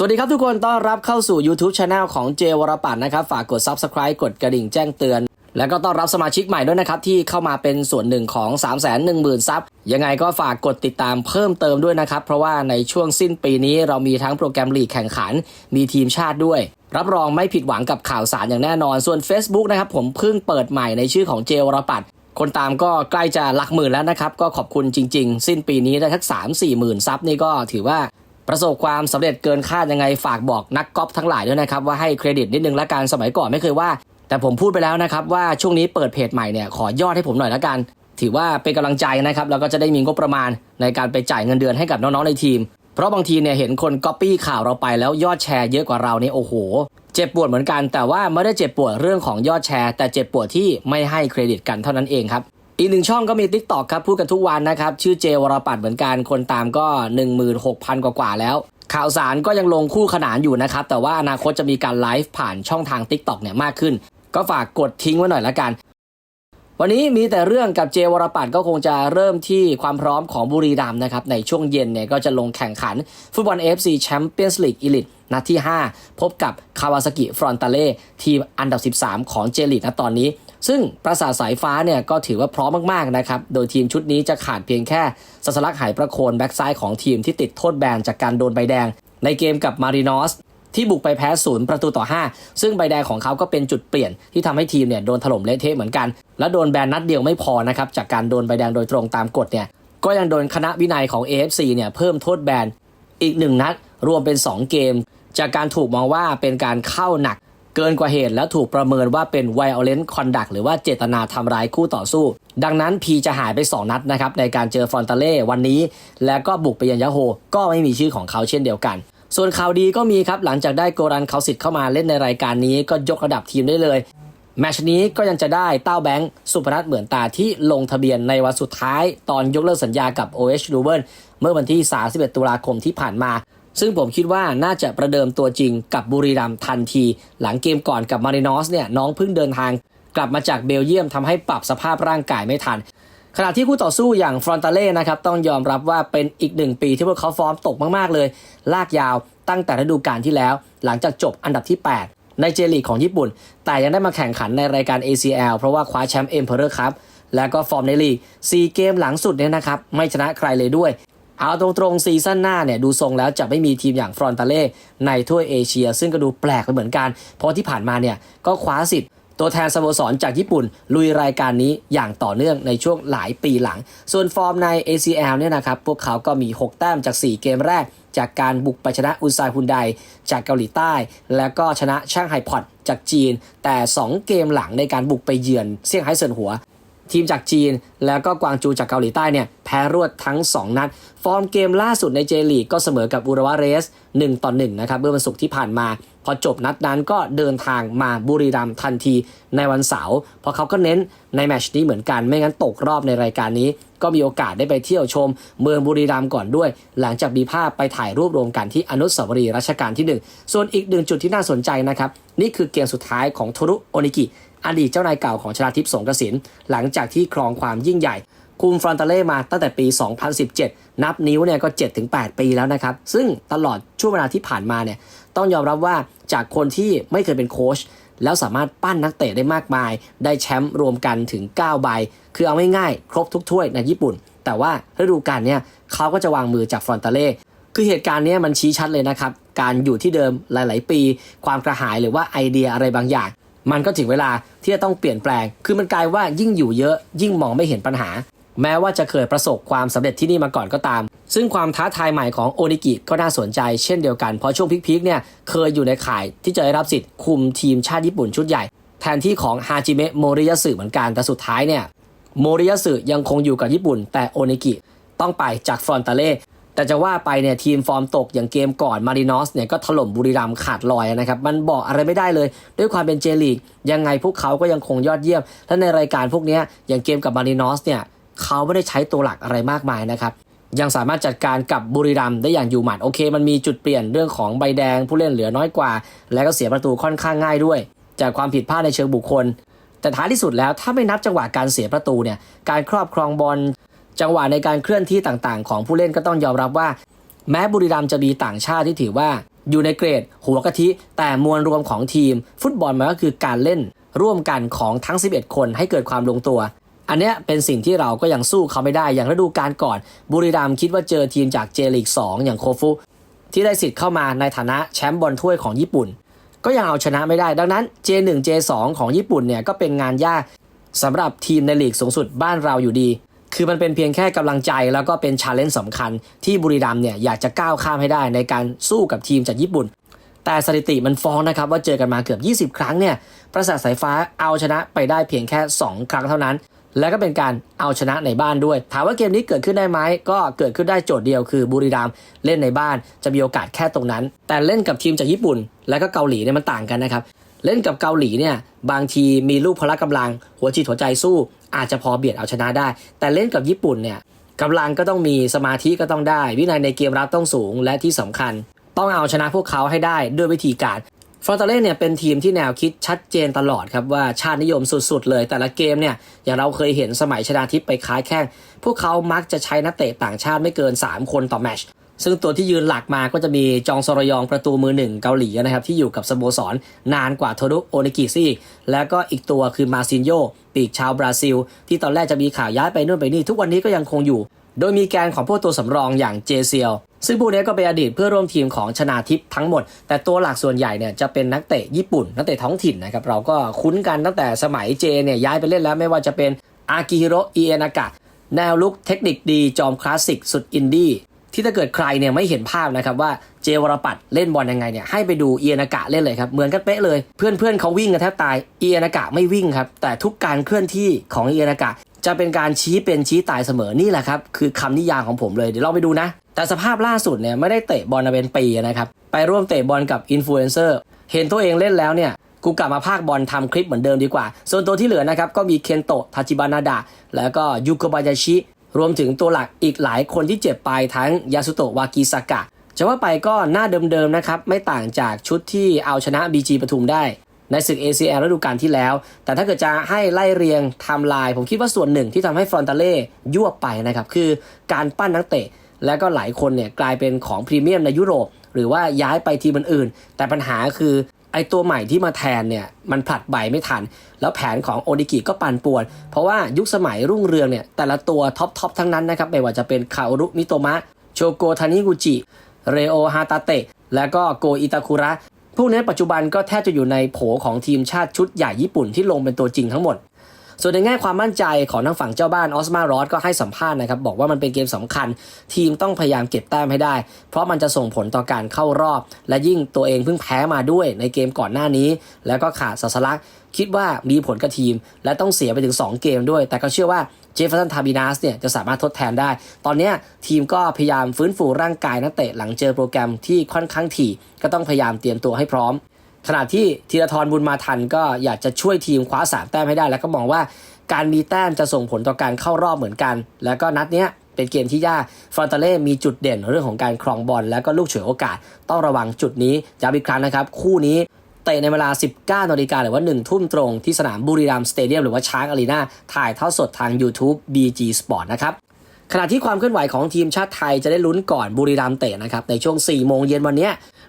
สวัสดีครับทุกคนต้อนรับเข้าสู่ YouTube Channel ของเจวรปัตนนะครับ ฝากกด Subscribe กดกระดิ่งแจ้งเตือน แล้วก็ต้อนรับสมาชิกใหม่ด้วยนะครับ ที่เข้ามาเป็นส่วนหนึ่งของ 3 1 0 0 0 0ซับยังไงก็ฝากกดติดตามเพิ่มเติมด้วยนะครับ เพราะว่าในช่วงสิ้นปีนี้เรามีทั้งโปรแกรมลีกแข่งขัน มีทีมชาติด้วย รับรองไม่ผิดหวังกับข่าวสารอย่างแน่นอนส่วน Facebook นะครับผมเพิ่งเปิดใหม่ในชื่อของเจวรปัตคนตามก็ใกล้จะหลักหมื่นแล้วนะครับ ก็ขอบคุณจริง ๆ สิ้นปีนี้ได้ทัก3 4หมื่นซับนี่ก็ถือว่า ประสบความสำเร็จเกินคาดยังไงฝากบอกนักกอล์ฟทั้งหลายด้วยนะครับว่าให้เครดิตนิดนึงละกันสมัยก่อนไม่เคยว่า แต่ผมพูดไปแล้วนะครับว่าช่วงนี้เปิดเพจใหม่เนี่ยขอยอดให้ผมหน่อยละกัน ถือว่าเป็นกำลังใจนะครับแล้วก็จะได้มีงบประมาณในการไปจ่ายเงินเดือนให้กับน้องๆในทีม เพราะบางทีเนี่ยเห็นคนก๊อปปี้ข่าวเราไปแล้วยอดแชร์เยอะกว่าเราเนี่ยโอ้โห เจ็บปวดเหมือนกัน แต่ว่าไม่ได้เจ็บปวดเรื่องของยอดแชร์ แต่เจ็บปวดที่ไม่ให้เครดิตกันเท่านั้นเองครับ อีกหนึ่งช่องก็มี Tik t o อกครับ พูดกันทุกวันนะครับ ชื่อเจวรปัตเหมือนกันคนตามก็ 16,000 กว่ากว่าแล้ว ข่าวสารก็ยังลงคู่ขนานอยู่นะครับ แต่ว่าอนาคตจะมีการไลฟ์ผ่านช่องทาง Tik t o อกเนี่ยมากขึ้น ก็ฝากกดทิ้งไว้หน่อยละกัน วันนี้มีแต่เรื่องกับเจวรปัตก็คงจะเริ่มที่ความพร้อมของบุรีรัมย์นะครับในช่วงเย็นเนี่ยก็จะลงแข่งขันฟุตบอล AFC Champions League Elite นัดที่ 5 พบกับคาวาซากิฟรอนตาเล่ทีมอันดับ 13 ของเจลีกณตอนนี้ ซึ่งปราสาทสายฟ้าเนี่ยก็ถือว่าพร้อมมากๆนะครับ โดยทีมชุดนี้จะขาดเพียงแค่สัสลักหายประโคนแบ็กซ้ายของทีมที่ติดโทษแบนจากการโดนใบแดง ในเกมกับมารินอสที่บุกไปแพ้ศูนย์ประตูต่อ 5 ซึ่งใบแดงของเขาก็เป็นจุดเปลี่ยนที่ทำให้ทีมเนี่ยโดนถล่มเละเทะเหมือนกัน และโดนแบนนัดเดียวไม่พอนะครับจากการโดนใบแดงโดยตรงตามกฎเนี่ยก็ยังโดนคณะวินัยของ AFC เนี่ยเพิ่มโทษแบนอีกหนึ่งนัด รวมเป็น 2 เกม จากการถูกมองว่าเป็นการเข้าหนัก เกินกว่าเหตุแล้วถูกประเมินว่าเป็น violent conduct หรือว่าเจตนาทำร้ายคู่ต่อสู้ ดังนั้นพีจะหายไป 2 นัดนะครับในการเจอฟอนตาเล่วันนี้ แล้วก็บุกไปยันยาโฮ ก็ไม่มีชื่อของเขาเช่นเดียวกัน ส่วนข่าวดีก็มีครับหลังจากได้โกรันเขาสิทธิ์เข้ามาเล่นในรายการนี้ก็ยกระดับทีมได้เลยแมชนี้ก็ยังจะได้เต้าแบงค์สุพนัทเหมือนตาที่ลงทะเบียนในวันสุดท้าย ตอนยกเลิกสัญญากับ OH l u v e n เมื่อวันที่ 31 ตุลาคมที่ผ่านมา ซึ่งผมคิดว่าน่าจะประเดิมตัวจริงกับบุรีรัมย์ทันที หลังเกมก่อนกับมารินอสเนี่ยน้องเพิ่งเดินทางกลับมาจากเบลเยียมทำให้ปรับสภาพร่างกายไม่ทัน ขณะที่คู่ต่อสู้อย่างฟรอนตาเล่นะครับต้องยอมรับว่าเป็นอีกหนึ่งปีที่พวกเขาฟอร์มตกมากๆเลย ลากยาวตั้งแต่ฤดูกาลที่แล้ว หลังจากจบอันดับที่ 8 ในเจลีกของญี่ปุ่น แต่ยังได้มาแข่งขันในรายการ ACL เพราะว่าคว้าแชมป์เอ็มเพอเรอร์ครับแล้วก็ฟอร์มในลีก 4 เกมหลังสุดเนี่ยนะครับ ไม่ชนะใครเลยด้วย เอาตรงๆซีซั่นหน้าเนี่ยดูทรงแล้วจะไม่มีทีมอย่างฟรอนตาเล่ในถ้วยเอเชีย ซึ่งก็ดูแปลกไปเหมือนกัน เพราะที่ผ่านมาเนี่ยก็คว้าสิทธิ์ตัวแทนสโมสรจากญี่ปุ่น ลุยรายการนี้อย่างต่อเนื่องในช่วงหลายปีหลัง ส่วนฟอร์มใน ACL เนี่ยนะครับพวกเขาก็มี 6 แต้มจาก 4 เกมแรก จากการบุกไปชนะอุซายฮุนไดจากเกาหลีใต้ แล้วก็ชนะช่างไฮพอดจากจีน แต่ 2 เกมหลังในการบุกไปเยือนเซี่ยงไฮ้เซินหัว ทีมจากจีน แล้วก็กวางจูจากเกาหลีใต้เนี่ยแพ้รวดทั้ง 2 นัด ฟอร์มเกมล่าสุดในเจลีกก็เสมอกับอุรวาเรส 1 ต่อ 1 นะครับเมื่อวันศุกร์ที่ผ่านมา พอจบนัดนั้นก็เดินทางมาบุรีรัมย์ทันทีในวันเสาร์เพราะเขาก็เน้นในแมชนี้เหมือนกันไม่งั้นตกรอบในรายการนี้ ก็มีโอกาสได้ไปเที่ยวชม เมืองบุรีรัมย์ก่อนด้วย หลังจากมีภาพไปถ่ายรูปรวมกันที่อนุสาวรีย์รัชกาลที่ 1 ส่วนอีกหนึ่งจุดที่น่าสนใจนะครับนี่คือเกมสุดท้ายของโทรุโอนิกิ อดีตเจ้านายเก่าของชนาทิพย์สงกระสิน หลังจากที่ครองความยิ่งใหญ่ คุมฟรอนตาเล่มาตั้งแต่ปี 2017 นับนิ้วเนี่ยก็ 7-8 ปีแล้วนะครับ ซึ่งตลอดช่วงเวลาที่ผ่านมาเนี่ยต้องยอมรับว่าจากคนที่ไม่เคยเป็นโค้ชแล้วสามารถปั้นนักเตะได้มากมาย ได้แชมป์รวมกันถึง 9 ใบ คือเอาง่ายๆครบทุกถ้วยในญี่ปุ่น แต่ว่าฤดูกาลเนี่ยเขาก็จะวางมือจากฟรอนตาเล่คือเหตุการณ์เนี้ยมันชี้ชัดเลยนะครับ การอยู่ที่เดิมหลาย ๆ ปี ความกระหายหรือว่าไอเดียอะไรบางอย่าง มันก็ถึงเวลาที่จะต้องเปลี่ยนแปลง คือมันกลายว่ายิ่งอยู่เยอะ ยิ่งมองไม่เห็นปัญหา แม้ว่าจะเคยประสบความสำเร็จที่นี่มาก่อนก็ตาม ซึ่งความท้าทายใหม่ของโอนิกิก็น่าสนใจเช่นเดียวกัน เพราะช่วงพีคๆเนี่ยเคยอยู่ในข่ายที่จะได้รับสิทธิ์คุมทีมชาติญี่ปุ่นชุดใหญ่ แทนที่ของฮาจิเมะโมริยาสึเหมือนกันแต่สุดท้ายเนี่ยโมริยาสึยังคงอยู่กับญี่ปุ่น แต่โอนิกิต้องไปจากฟรอนตาเล่ แต่จะว่าไปเนี่ยทีมฟอร์มตกอย่างเกมก่อนมารินอสเนี่ยก็ถล่มบุรีรัมขาดลอยนะครับ มันบอกอะไรไม่ได้เลย ด้วยความเป็นเจลีก ยังไงพวกเขาก็ยังคงยอดเยี่ยม และในรายการพวกนี้อย่างเกมกับมารินอสเนี่ยเขาไม่ได้ใช้ตัวหลักอะไรมากมายนะครับยังสามารถจัดการกับบุรีรัมได้อย่างอยู่หมัดโอเค มันมีจุดเปลี่ยนเรื่องของใบแดงผู้เล่นเหลือน้อยกว่า และก็เสียประตูค่อนข้างง่ายด้วย จากความผิดพลาดในเชิงบุคคล แต่ท้ายที่สุดแล้วถ้าไม่นับจังหวะการเสียประตูเนี่ยการครอบครองบอล จังหวะในการเคลื่อนที่ต่างๆ ของผู้เล่นก็ต้องยอมรับว่า แม้บุรีรัมย์จะมีต่างชาติที่ถือว่าอยู่ในเกรด หัวกะทิ แต่มวลรวมของทีม ฟุตบอลมันก็คือการเล่นร่วมกันของทั้ง 11 คนให้เกิดความลงตัว อันเนี้ยเป็นสิ่งที่เราก็ยังสู้เขาไม่ได้อย่างฤดูกาลก่อน บุรีรัมย์คิดว่าเจอทีมจากเจลีก 2 อย่างโคฟุที่ได้สิทธิ์เข้ามาในฐานะแชมป์บอลถ้วยของญี่ปุ่น ก็ยังเอาชนะไม่ได้ ดังนั้น J1 J2 ของญี่ปุ่นเนี่ยก็เป็นงานยากสำหรับทีมในลีกสูงสุดบ้านเราอยู่ดี คือมันเป็นเพียงแค่กำลังใจแล้วก็เป็นชาเลนจ์สำคัญที่บุรีรัมเนี่ยอยากจะก้าวข้ามให้ได้ในการสู้กับทีมจากญี่ปุ่น แต่สถิติมันฟ้องนะครับว่าเจอกันมาเกือบ 20 ครั้งเนี่ยประสาทสายฟ้าเอาชนะไปได้เพียงแค่ 2 ครั้งเท่านั้น แล้วก็เป็นการเอาชนะในบ้านด้วย ถามว่าเกมนี้เกิดขึ้นได้ไหมก็เกิดขึ้นได้โจทย์เดียวคือบุรีรัมเล่นในบ้านจะมีโอกาสแค่ตรงนั้น แต่เล่นกับทีมจากญี่ปุ่น แล้วก็เกาหลีเนี่ยมันต่างกันนะครับเล่นกับเกาหลีเนี่ยบางทีมีลูกพละกำลัง หัวจิตหัวใจสู้ อาจจะพอเบียดเอาชนะได้ แต่เล่นกับญี่ปุ่นเนี่ยกำลังก็ต้องมีสมาธิก็ต้องได้ วินัยในเกมรับต้องสูงและที่สำคัญ ต้องเอาชนะพวกเขาให้ได้ด้วยวิธีการฟรอนตาเล่เนี่ยเป็นทีมที่แนวคิดชัดเจนตลอดครับว่าชาตินิยมสุดๆเลย แต่ละเกมเนี่ยอย่างเราเคยเห็นสมัยชนาทิพย์ไปค้ายแข้ง พวกเขามักจะใช้นักเตะต่างชาติไม่เกิน 3 คนต่อแมตช ซึ่งตัวที่ยืนหลักมาก็จะมีจองซอรยองประตูมือหนึ่งเกาหลีนะครับ ที่อยู่กับสโมสรนานกว่าโทรุโอนิกิซี่แล้วก็อีกตัวคือมาซินโยปีกชาวบราซิล ที่ตอนแรกจะมีข่าวย้ายไปนู่นไปนี่ ทุกวันนี้ก็ยังคงอยู่ โดยมีแกนของพวกตัวสำรองอย่างเจเซียลซึ่งพวกนี้ก็เป็นอดีตเพื่อร่วมทีมของชนาทิพย์ทั้งหมด แต่ตัวหลักส่วนใหญ่เนี่ยจะเป็นนักเตะญี่ปุ่น นักเตะท้องถิ่นนะครับเราก็คุ้นกันตั้งแต่สมัยเจเนี่ยย้ายไปเล่นแล้วไม่ว่าจะเป็นอากิฮิโรอิเอนากะแนวลุกเทคนิคดีจอมคลาสสิกสุดอินดี้ ที่ถ้าเกิดใครเนี่ยไม่เห็นภาพนะครับว่าเจวรปัตเล่นบอลยังไงเนี่ยให้ไปดูเอียนากะเล่นเลยครับเหมือนกันเป๊ะเลยเพื่อนเพื่อนๆเขาวิ่งกันแทบตายเอียนากะไม่วิ่งครับแต่ทุกการเคลื่อนที่ของเอียนากะจะเป็นการชี้เป็นชี้ตายเสมอนี่แหละครับคือคำนิยามของผมเลยเดี๋ยวเราไปดูนะ แต่สภาพล่าสุดเนี่ยไม่ได้เตะบอลมาเป็นปีนะครับไปร่วมเตะบอลกับอินฟลูเอนเซอร์เห็นตัวเองเล่นแล้วเนี่ยกูกลับมาภาคบอลทำคลิปเหมือนเดิมดีกว่า ส่วนตัวที่เหลือนะครับ ก็มีเคนโตะทาจิบานาดะแล้วก็ยูโกบายาชิ รวมถึงตัวหลักอีกหลายคนที่เจ็บไปทั้งยาสุโตะวากิสากะจะว่าไปก็หน้าเดิมๆนะครับ ไม่ต่างจากชุดที่เอาชนะ BG ปทุมได้ในศึก ACL ฤดูกาลที่แล้ว แต่ถ้าเกิดจะให้ไล่เรียงไทม์ไลน์ผมคิดว่าส่วนหนึ่งที่ทำให้ฟรอนตาเล่ยั่วไปนะครับ คือการปั้นนักเตะ แล้วก็หลายคนเนี่ยกลายเป็นของพรีเมียมในยุโรป หรือว่าย้ายไปทีมอื่นๆ แต่ปัญหาคือ ไอตัวใหม่ที่มาแทนเนี่ยมันผลัดใบไม่ทัน แล้วแผนของโอดิกิก็ปั่นป่วน เพราะว่ายุคสมัยรุ่งเรืองเนี่ยแต่ละตัวท็อปทอปทั้งนั้นนะครับไม่ว่าจะเป็นคาอุรุมิโตมะ โชโกทานิกุจิ เรโอฮาตาเตะ และก็โกอิตาคุระ พวกนี้ปัจจุบันก็แทบจะอยู่ในโผของทีมชาติชุดใหญ่ญี่ปุ่นที่ลงเป็นตัวจริงทั้งหมด ส่วนในแง่ความมั่นใจของทางฝั่งเจ้าบ้านออสมารอสก็ให้สัมภาษณ์นะครับบอกว่ามันเป็นเกมสำคัญ ทีมต้องพยายามเก็บแต้มให้ได้ เพราะมันจะส่งผลต่อการเข้ารอบ และยิ่งตัวเองเพิ่งแพ้มาด้วยในเกมก่อนหน้านี้ แล้วก็ขาดสัสลักคิดว่ามีผลกับทีม และต้องเสียไปถึง 2 เกมด้วย แต่ก็เชื่อว่าเจฟฟอร์สันทาบินัสเนี่ยจะสามารถทดแทนได้ ตอนนี้ทีมก็พยายามฟื้นฟูร่างกายนักเตะหลังเจอโปรแกรมที่ค่อนข้างถี่ ก็ต้องพยายามเตรียมตัวให้พร้อม ขณะที่ธีรทรบุญมาทันก็อยากจะช่วยทีมคว้าสามแต้มให้ได้ แล้วก็มองว่าการมีแต้มจะส่งผลต่อการเข้ารอบเหมือนกัน แล้วก็นัดเนี้ยเป็นเกมที่ยากฟรอนตาเล่มีจุดเด่นเรื่องของการครองบอลแล้วก็ลูกเฉวยโอกาสต้องระวังจุดนี้ย้ำอีกครั้งนะครับ คู่นี้เตะในเวลา 19นาฬิกาหรือว่า 1 ทุ่มตรงที่สนามบุรีรัมย์สเตเดียมหรือว่าช้างอารีนาถ่ายเท่าสดทาง YouTube BG Sport นะครับขณะที่ความเคลื่อนไหวของทีมชาติไทยจะได้ลุ้นก่อนบุรีรัมย์เตะนะครับในช่วง 4 โมงเย็นวันนี้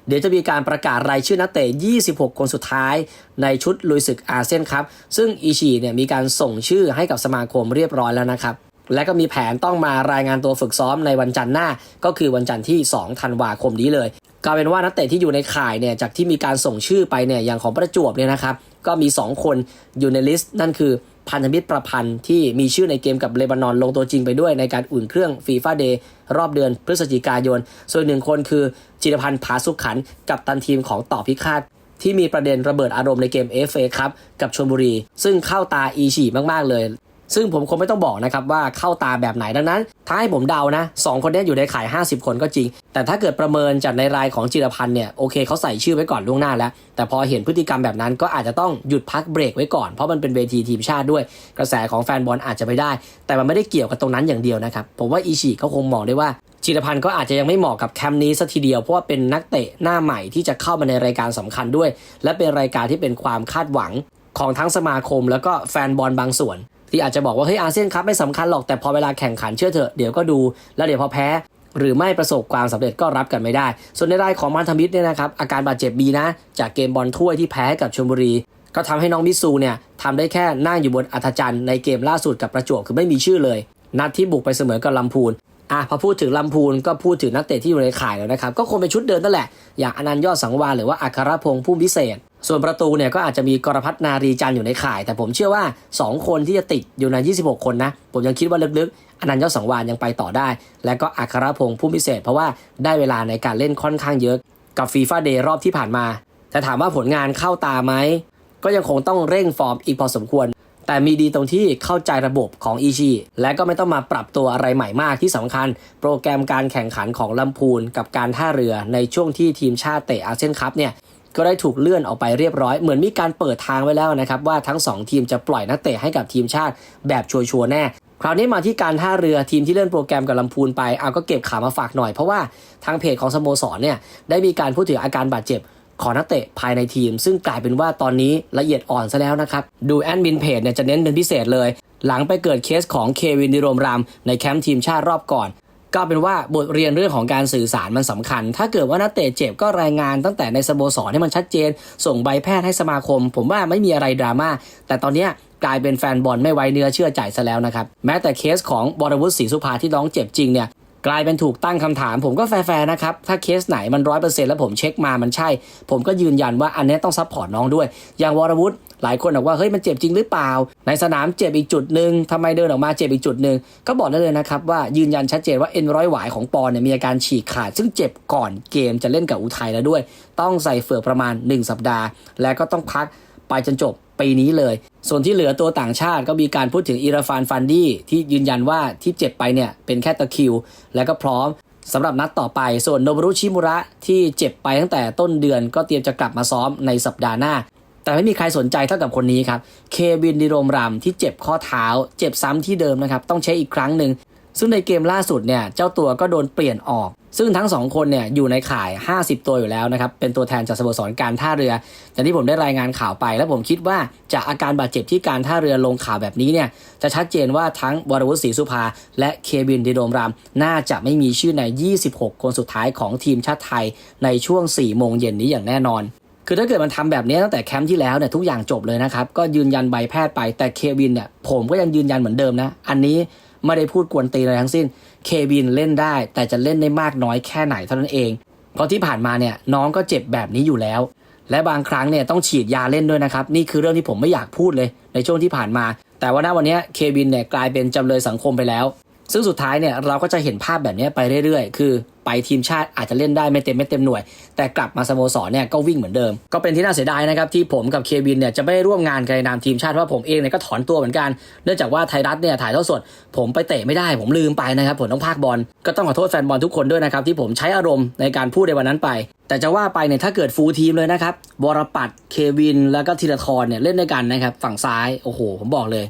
เดี๋ยวจะมีการประกาศรายชื่อนักเตะ 26 คนสุดท้ายในชุดลุยศึกอาเซียนครับ ซึ่งอีชีเนี่ยมีการส่งชื่อให้กับสมาคมเรียบร้อยแล้วนะครับ และก็มีแผนต้องมารายงานตัวฝึกซ้อมในวันจันทร์หน้า ก็คือวันจันทร์ที่ 2 ธันวาคมนี้เลยกลายเป็นว่านักเตะที่อยู่ในข่ายเนี่ยจากที่มีการส่งชื่อไปเนี่ยอย่างของประจวบเนี่ยนะครับก็มี 2 คนอยู่ในลิสต์นั่นคือ พันธมิตรประพันธ์ที่มีชื่อในเกมกับเลบานอนลงตัวจริงไปด้วยในการอุ่นเครื่องฟีฟ่าเดย์รอบเดือนพฤศจิกายน ส่วนหนึ่งคนคือจิรพันธ์ผาสุขขันธ์กับตันทีมของต่อพิฆาตที่มีประเด็นระเบิดอารมณ์ในเกม FA ครับกับชลบุรี ซึ่งเข้าตาอีฉีมาก ๆ เลย ซึ่งผมคงไม่ต้องบอกนะครับว่าเข้าตาแบบไหนดังนั้น ถ้าให้ผมเดานะสองคนนี้อยู่ในข่าย 50 คนก็จริง แต่ถ้าเกิดประเมินจากในรายของจิรพันธ์เนี่ยโอเคเขาใส่ชื่อไว้ก่อนล่วงหน้าแล้ว แต่พอเห็นพฤติกรรมแบบนั้นก็อาจจะต้องหยุดพักเบรกไว้ก่อนเพราะมันเป็นเวทีทีมชาติด้วย กระแสของแฟนบอลอาจจะไม่ได้ แต่มันไม่ได้เกี่ยวกับตรงนั้นอย่างเดียวนะครับผมว่าอีชีเขาคงมองได้ว่าจิรพันธ์ก็อาจจะยังไม่เหมาะกับแคมป์นี้สัทีเดียวเพราะว่าเป็นนักเตะหน้าใหม่ที่จะเข้ามาในรายการสำคัญด้วย และเป็นรายการที่เป็นความคาดหวังของทั้งสมาคม แล้วก็แฟนบอลบางส่วน ที่อาจจะบอกว่าเฮ้ยอาเซียนคัพไม่สำคัญหรอกแต่พอเวลาแข่งขันเชื่อเถอะเดี๋ยวก็ดูแล้วเดี๋ยวพอแพ้หรือไม่ประสบความสำเร็จก็รับกันไม่ได้ ส่วนในรายของมันธมิตรเนี่ยนะครับอาการบาดเจ็บมีนะ จากเกมบอลถ้วยที่แพ้กับชลบุรี ก็ทำให้น้องมิซูเนี่ยทำได้แค่นั่งอยู่บนอัธจันทร์ในเกมล่าสุดกับประจวบคือไม่มีชื่อเลย นัดที่บุกไปเสมอกับลำพูนอะพอพูดถึงลำพูนก็พูดถึงนักเตะที่อยู่ในข่ายแล้วนะครับ ก็คงเป็นชุดเดิมนั่นแหละ อย่างอนันต์ยอดสังวาหรือว่าอัครพงษ์พุ่มพิเศษ ส่วนประตูเนี่ยก็อาจจะมีกรพัฒนารีจันอยู่ในข่าย แต่ผมเชื่อว่า 2 คนที่จะติดอยู่ใน 26 คนนะ ผมยังคิดว่าลึกๆ อนันต์ยอดสังวาลยังไปต่อได้ และก็อัครพงษ์พุ่มพิเศษ เพราะว่าได้เวลาในการเล่นค่อนข้างเยอะ กับฟีฟ่าเดย์รอบที่ผ่านมา แต่ถามว่าผลงานเข้าตาไหม ก็ยังคงต้องเร่งฟอร์มอีกพอสมควร แต่มีดีตรงที่เข้าใจระบบของอีชีและก็ไม่ต้องมาปรับตัวอะไรใหม่มากที่สำคัญ โปรแกรมการแข่งขันของลำพูนกับการท่าเรือในช่วงที่ทีมชาติเตะอาเซียนคัพเนี่ย ก็ได้ถูกเลื่อนออกไปเรียบร้อย เหมือนมีการเปิดทางไว้แล้วนะครับ ว่าทั้ง 2 ทีมจะปล่อยนักเตะให้กับทีมชาติแบบชัวร์แน่ คราวนี้มาที่การท่าเรือทีมที่เลื่อนโปรแกรมกับลำพูนไปเอาก็เก็บข่าวมาฝากหน่อย เพราะว่าทางเพจของสโมสรเนี่ยได้มีการพูดถึงอาการบาดเจ็บของนักเตะภายในทีม ซึ่งกลายเป็นว่าตอนนี้ละเอียดอ่อนซะแล้วนะครับ ดูแอดมินเพจเนี่ยจะเน้นเป็นพิเศษเลย หลังไปเกิดเคสของเควินดิโรมรามในแคมป์ทีมชาติรอบก่อน ก็เป็นว่าบทเรียนเรื่องของการสื่อสารมันสำคัญ ถ้าเกิดว่านักเตะเจ็บก็รายงานตั้งแต่ในสโมสรให้มันชัดเจน ส่งใบแพทย์ให้สมาคม ผมว่าไม่มีอะไรดราม่า แต่ตอนนี้กลายเป็นแฟนบอลไม่ไว้เนื้อเชื่อใจซะแล้วนะครับ แม้แต่เคสของบรวุฒิศรีสุภาที่น้องเจ็บจริงเนี่ย กลายเป็นถูกตั้งคำถาม ผมก็แฟร์ๆนะครับ ถ้าเคสไหนมันร้อยเปอร์เซ็นต์แล้วผมเช็คมามันใช่ ผมก็ยืนยันว่าอันนี้ต้องซัพพอร์ตน้องด้วย อย่างวรวุฒิหลายคนบอกว่าเฮ้ยมันเจ็บจริงหรือเปล่า ในสนามเจ็บอีกจุดหนึ่งทำไมเดินออกมาเจ็บอีกจุดหนึ่งก็บอกได้เลยนะครับว่ายืนยันชัดเจนว่าเอ็นร้อยหวายของปอนเนี่ยมีอาการฉีกขาด ซึ่งเจ็บก่อนเกมจะเล่นกับอุทัยแล้วด้วย ต้องใส่เฟือกประมาณ 1 สัปดาห์ และก็ต้องพักไปจนจบปีนี้เลย ส่วนที่เหลือตัวต่างชาติก็มีการพูดถึงอิราฟานฟันดี้ที่ยืนยันว่าที่เจ็บไปเนี่ยเป็นแค่ตะคิว และก็พร้อมสำหรับนัดต่อไป ส่วนโนบรุชิมุระที่เจ็บไปตั้งแต่ต้นเดือนก็เตรียมจะกลับมาซ้อมในสัปดาห์หน้า แต่ไม่มีใครสนใจเท่ากับคนนี้ครับเควินดิโรมรำที่เจ็บข้อเท้า เจ็บซ้ำที่เดิมนะครับต้องใช้อีกครั้งหนึ่งซึ่งในเกมล่าสุดเนี่ยเจ้าตัวก็โดนเปลี่ยนออก ซึ่งทั้งสองคนเนี่ยอยู่ในข่าย 50 ตัวอยู่แล้วนะครับ เป็นตัวแทนจากสโมสรการท่าเรืออย่างที่ผมได้รายงานข่าวไป แล้วผมคิดว่าจากอาการบาดเจ็บที่การท่าเรือลงข่าวแบบนี้เนี่ยจะชัดเจนว่าทั้งวรวุฒิศรีสุภา และเควินดิโดมราม น่าจะไม่มีชื่อใน 26 คนสุดท้ายของทีมชาติไทยในช่วง 4 โมงเย็นนี้อย่างแน่นอน คือถ้าเกิดมันทำแบบนี้ตั้งแต่แคมป์ที่แล้วเนี่ยทุกอย่างจบเลยนะครับก็ยืนยันใบแพทย์ไปแต่เควินเนี่ยผมก็ยังยืนยันเหมือนเดิมนะอันนี้ไม่ได้พูดกวนตีอะไรทั้งสิ้น เควินเล่นได้ แต่จะเล่นได้มากน้อยแค่ไหนเท่านั้นเอง เพราะที่ผ่านมาเนี่ยน้องก็เจ็บแบบนี้อยู่แล้ว และบางครั้งเนี่ยต้องฉีดยาเล่นด้วยนะครับ นี่คือเรื่องที่ผมไม่อยากพูดเลยในช่วงที่ผ่านมา แต่ว่าณวันนี้เควินเนี่ยกลายเป็นจำเลยสังคมไปแล้ว ซึ่งสุดท้ายเนี่ยเราก็จะเห็นภาพแบบนี้ไปเรื่อยๆ คือ ไปทีมชาติอาจจะเล่นได้ไม่เต็มไม่เต็มหน่วย แต่กลับมาสโมสรเนี่ยก็วิ่งเหมือนเดิม ก็เป็นที่น่าเสียดายนะครับที่ผมกับเควินเนี่ยจะไม่ได้ร่วมงานกันในนามทีมชาติเพราะผมเองเนี่ยก็ถอนตัวเหมือนกันเนื่องจากว่าไทยรัฐเนี่ยถ่ายทอดสด ผมไปเตะไม่ได้ผมลืมไปนะครับผมต้องพากบอลก็ต้องขอโทษแฟนบอลทุกคนด้วยนะครับที่ผมใช้อารมณ์ในการพูดในวันนั้นไป แต่จะว่าไปเนี่ยถ้าเกิดฟูลทีมเลยนะครับวรปัตเควิน แล้วก็ธีรทรเนี่ยเล่นด้วยกันนะครับฝั่งซ้ายโอ้โห ผมบอกเลย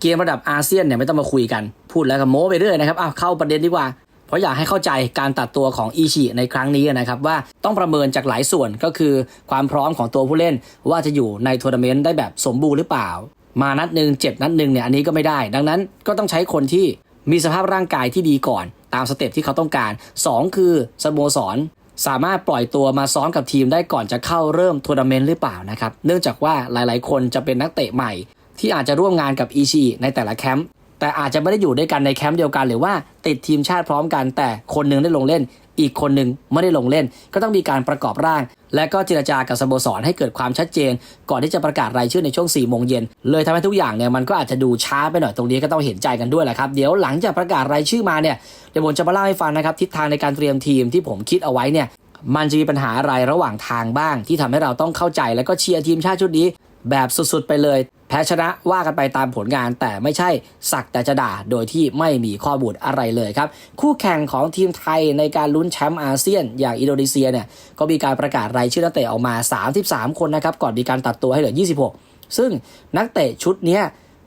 เกมระดับอาเซียนเนี่ยไม่ต้องมาคุยกัน พูดแล้วก็โม้ไปเรื่อยนะครับอ้าวเข้าประเด็นดีกว่า เพราะอยากให้เข้าใจการตัดตัวของอีชิในครั้งนี้นะครับว่าต้องประเมินจากหลายส่วนก็คือความพร้อมของตัวผู้เล่น ว่าจะอยู่ในทัวร์นาเมนต์ได้แบบสมบูรณ์หรือเปล่า มานัดหนึ่งเจ็บนัดหนึ่งเนี่ยอันนี้ก็ไม่ได้ ดังนั้นก็ต้องใช้คนที่มีสภาพร่างกายที่ดีก่อน ตามสเต็ปที่เขาต้องการ 2 คือสโมสรสามารถปล่อยตัวมาซ้อมกับทีมได้ก่อนจะเข้าเริ่มทัวร์นาเมนต์หรือเปล่านะครับ เนื่องจากว่าหลายๆ คนจะเป็นนักเตะใหม่ ที่อาจจะร่วมงานกับอีชีในแต่ละแคมป์ แต่อาจจะไม่ได้อยู่ด้วยกันในแคมป์เดียวกัน หรือว่าติดทีมชาติพร้อมกัน แต่คนหนึงได้ลงเล่น อีกคนหนึ่งไม่ได้ลงเล่น ก็ต้องมีการประกอบร่าง และก็เจรจากับสโมสรให้เกิดความชัดเจน ก่อนที่จะประกาศรายชื่อในช่วง4โมงเย็นเลยทำให้ทุกอย่างเนี่ยมันก็อาจจะดูช้าไปหน่อยตรงนี้ก็ต้องเห็นใจกันด้วยแหละครับเดี๋ยวหลังจากประกาศรายชื่อมาเนี่ยเดี๋ยวผมจะมาเล่าให้ฟังนะครับทิศทางในการเตรียมทีมที่ผมคิดเอาไว้เนี่ยมันจะมีปัญหาอะไรระหว่างทางบ้าง ที่ทำให้เราต้องเข้าใจแล้วก็เชียร์ทีมชาติชุดนี้ แบบสุดๆไปเลย แพ้ชนะว่ากันไปตามผลงาน แต่ไม่ใช่สักแต่จะด่าโดยที่ไม่มีข้อบูดอะไรเลยครับ คู่แข่งของทีมไทยในการลุ้นแชมป์อาเซียน อย่างอินโดนีเซียเนี่ยก็มีการประกาศรายชื่อนักเตะออกมา 33 คนนะครับก่อนมีการตัดตัวให้เหลือ 26 ซึ่งนักเตะชุดนี้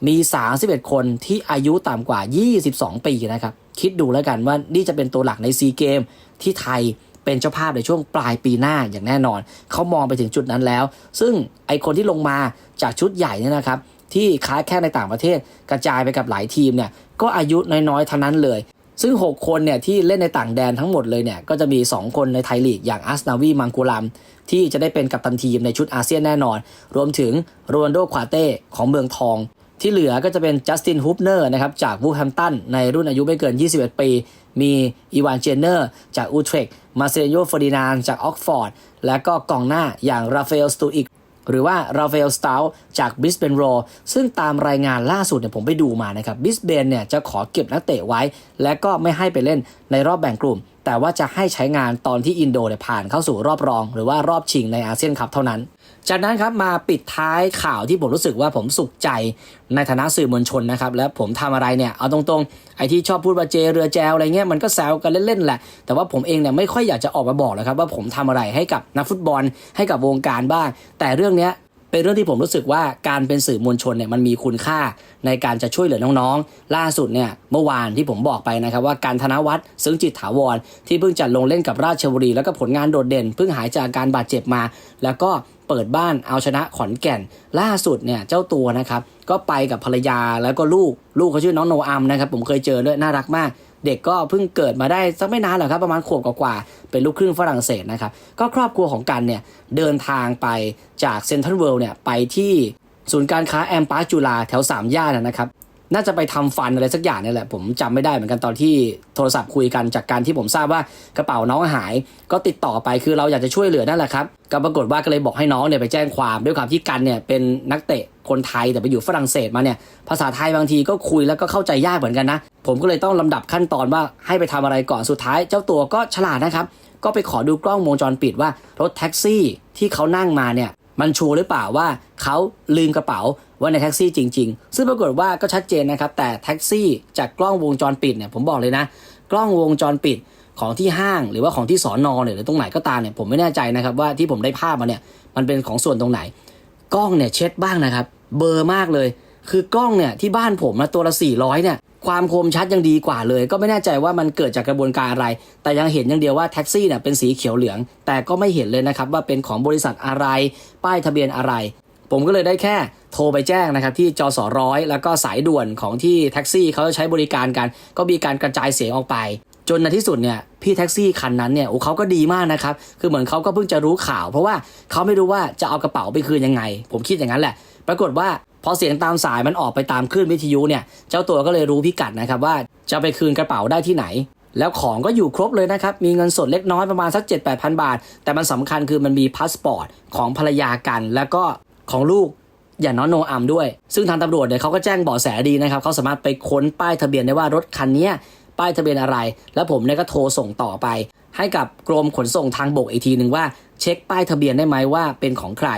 มี 31 คนที่อายุต่ำกว่า 22 ปีนะครับคิดดูแล้วกันว่านี่จะเป็นตัวหลักในซีเกมที่ไทย เป็นเจ้าภาพในช่วงปลายปีหน้าอย่างแน่นอน เขามองไปถึงจุดนั้นแล้ว ซึ่งไอคนที่ลงมาจากชุดใหญ่เนี่ยนะครับที่ค้าแค่ในต่างประเทศกระจายไปกับหลายทีมเนี่ยก็อายุน้อยๆทั้งนั้นเลย ซึ่ง 6 คนเนี่ยที่เล่นในต่างแดนทั้งหมดเลยเนี่ยก็จะมี 2 คนในไทยลีกอย่างอัสนาวีมังกุลัมที่จะได้เป็นกัปตันทีมในชุดอาเซียนแน่นอน รวมถึงโรนโดควาเต้ของเมืองทอง ที่เหลือก็จะเป็นจัสตินฮุปเนอร์นะครับจากวูแฮมตันในรุ่นอายุไม่เกิน 21 ปี มีอีวานเจเนอร์จากอูเทรกมาเซโยฟอร์ดินานจากออกฟอร์ด และก็กองหน้าอย่างราฟาเอลสตูอิกหรือว่าราฟาเอลสตาลจากบิสเบนโรซึ่งตามรายงานล่าสุดเนี่ยผมไปดูมานะครับบิสเบนเนี่ยจะขอเก็บนักเตะไว้ และก็ไม่ให้ไปเล่นในรอบแบ่งกลุ่ม แต่ว่าจะให้ใช้งานตอนที่อินโดเนี่ยผ่านเข้าสู่รอบรอง หรือว่ารอบชิงในอาเซียนคัพเท่านั้น จากนั้นครับมาปิดท้ายข่าวที่ผมรู้สึกว่าผมสุขใจในฐานะสื่อมวลชนนะครับ และผมทำอะไรเนี่ย เอาตรงๆ ไอ้ที่ชอบพูดว่าเจเรือแจวอะไรเงี้ยมันก็แซวกันเล่นๆแหละ แต่ว่าผมเองเนี่ยไม่ค่อยอยากจะออกมาบอกแล้วครับว่าผมทำอะไรให้กับนักฟุตบอลให้กับวงการบ้าง แต่เรื่องเนี้ยเป็นเรื่องที่ผมรู้สึกว่าการเป็นสื่อมวลชนเนี่ยมันมีคุณค่าในการจะช่วยเหลือน้องๆ ล่าสุดเนี่ยเมื่อวานที่ผมบอกไปนะครับว่าการธนวัฒน์ซึ่งจิตถาวรที่เพิ่งจัดลงเล่นกับราชบุรี แล้วก็ผลงานโดดเด่นเพิ่งหายจากอาการบาดเจ็บมา แล้วก็ เปิดบ้านเอาชนะขอนแก่น ล่าสุดเนี่ยเจ้าตัวนะครับก็ไปกับภรรยาแล้วก็ลูกลูกเขาชื่อน้องโนอัมนะครับผมเคยเจอด้วยน่ารักมาก เด็กก็เพิ่งเกิดมาได้สักไม่นานหรอกครับประมาณขวบกว่าๆเป็นลูกครึ่งฝรั่งเศสนะครับก็ครอบครัวของกันเนี่ยเดินทางไปจากเซ็นทรัลเวิลด์เนี่ยไปที่ศูนย์การค้าแอมปาร์จุฬาแถวสามย่านนะครับ น่าจะไปทำฟันอะไรสักอย่างนี่แหละ ผมจำไม่ได้เหมือนกันตอนที่โทรศัพท์คุยกันจากการที่ผมทราบว่ากระเป๋าน้องหาย ก็ติดต่อไปคือเราอยากจะช่วยเหลือนั่นแหละครับก็ปรากฏว่าก็เลยบอกให้น้องเนี่ยไปแจ้งความด้วยความที่กันเนี่ยเป็นนักเตะคนไทยแต่ไปอยู่ฝรั่งเศสมาเนี่ยภาษาไทยบางทีก็คุยแล้วก็เข้าใจยากเหมือนกันนะ ผมก็เลยต้องลำดับขั้นตอนว่าให้ไปทำอะไรก่อนสุดท้าย เจ้าตัวก็ฉลาดนะครับก็ไปขอดูกล้องวงจรปิดว่ารถแท็กซี่ที่เขานั่งมาเนี่ย มันชัวร์หรือเปล่าว่าเขาลืมกระเป๋าไว้ในแท็กซี่จริง ๆ ซึ่งปรากฏว่าก็ชัดเจนนะครับ แต่แท็กซี่จากกล้องวงจรปิดเนี่ยผมบอกเลยนะ กล้องวงจรปิดของที่ห้างหรือว่าของที่สอนอเนี่ยหรือตรงไหนก็ตามเนี่ยผมไม่แน่ใจนะครับว่าที่ผมได้ภาพมาเนี่ยมันเป็นของส่วนตรงไหน กล้องเนี่ยเช็ดบ้างนะครับ เบอร์มากเลย คือกล้องเนี่ยที่บ้านผมนะตัวละ 400 เนี่ย ความคมชัดยังดีกว่าเลย ก็ไม่แน่ใจว่ามันเกิดจากกระบวนการอะไร แต่ยังเห็นอย่างเดียวว่าแท็กซี่เนี่ยเป็นสีเขียวเหลือง แต่ก็ไม่เห็นเลยนะครับว่าเป็นของบริษัทอะไร ป้ายทะเบียนอะไร ผมก็เลยได้แค่โทรไปแจ้งนะครับที่จสร้อยแล้วก็สายด่วนของที่แท็กซี่เขาจะใช้บริการกัน ก็มีการกระจายเสียงออกไป จนในที่สุดเนี่ยพี่แท็กซี่คันนั้นเนี่ยโอ้เขาก็ดีมากนะครับคือเหมือนเขาก็เพิ่งจะรู้ข่าว เพราะว่าเขาไม่รู้ว่าจะเอากระเป๋าไปคืนยังไง ผมคิดอย่างนั้นแหละ ปรากฏว่า พอเสียงตามสายมันออกไปตามคลื่นวิทยุเนี่ย เจ้าตัวก็เลยรู้พิกัดนะครับว่าจะไปคืนกระเป๋าได้ที่ไหน แล้วของก็อยู่ครบเลยนะครับ มีเงินสดเล็กน้อยประมาณสัก 7 8 0 0 0 บาท แต่มันสำคัญคือมันมีพาสปอร์ตของภรรยากัน แล้วก็ของลูกอย่างน้องโนอัมด้วย ซึ่งทางตำรวจเนี่ยเขาก็แจ้งเบาะแสดีนะครับเขาสามารถไปค้นป้ายทะเบียนได้ว่ารถคันนี้ป้ายทะเบียนอะไร แล้วผมเนี่ยก็โทรส่งต่อไป ให้กับกรมขนส่งทางบกอีกทีหนึ่งว่า เช็คป้ายทะเบียนได้ไหมว่าเป็นของใคร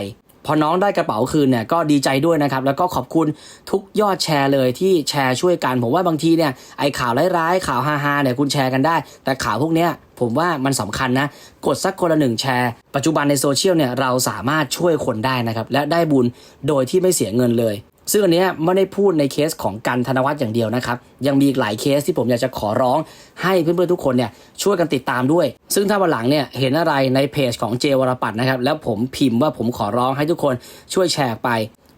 พอน้องได้กระเป๋าคืนเนี่ยก็ดีใจด้วยนะครับแล้วก็ขอบคุณทุกยอดแชร์เลยที่แชร์ช่วยกัน ผมว่าบางทีเนี่ยไอ้ข่าวร้ายๆข่าวฮาๆเนี่ยคุณแชร์กันได้ แต่ข่าวพวกเนี้ยผมว่ามันสำคัญนะ กดสักคนละหนึ่งแชร์ ปัจจุบันในโซเชียลเนี่ยเราสามารถช่วยคนได้นะครับ และได้บุญโดยที่ไม่เสียเงินเลย ซึ่งอันนี้ไม่ได้พูดในเคสของกันธนวัฒน์อย่างเดียวนะครับ ยังมีอีกหลายเคสที่ผมอยากจะขอร้องให้เพื่อนๆทุกคนเนี่ยช่วยกันติดตามด้วย ซึ่งถ้าวันหลังเนี่ยเห็นอะไรในเพจของเจวรปัตนะครับแล้วผมพิมพ์ว่าผมขอร้องให้ทุกคนช่วยแชร์ไป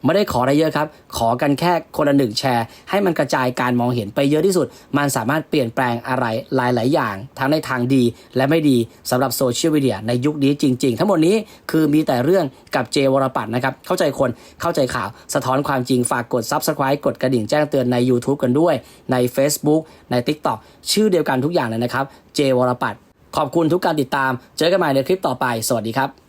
ไม่ได้ขออะไรเยอะครับ ขอกันแค่คนละหนึ่งแชร์ ให้มันกระจายการมองเห็นไปเยอะที่สุด มันสามารถเปลี่ยนแปลงอะไรหลาย ๆ อย่าง ทั้งในทางดีและไม่ดีสำหรับโซเชียลมีเดียในยุคนี้จริง ๆ ทั้งหมดนี้คือมีแต่เรื่องกับเจวรปัตนะครับ เข้าใจคนเข้าใจข่าวสะท้อนความจริงฝากกด Subscribe กดกระดิ่งแจ้งเตือนใน YouTube กันด้วย ใน Facebook ใน TikTok ชื่อเดียวกันทุกอย่างเลยนะครับเจวรปัตขอบคุณทุกการติดตาม เจอกันใหม่ในคลิปต่อไป สวัสดีครับ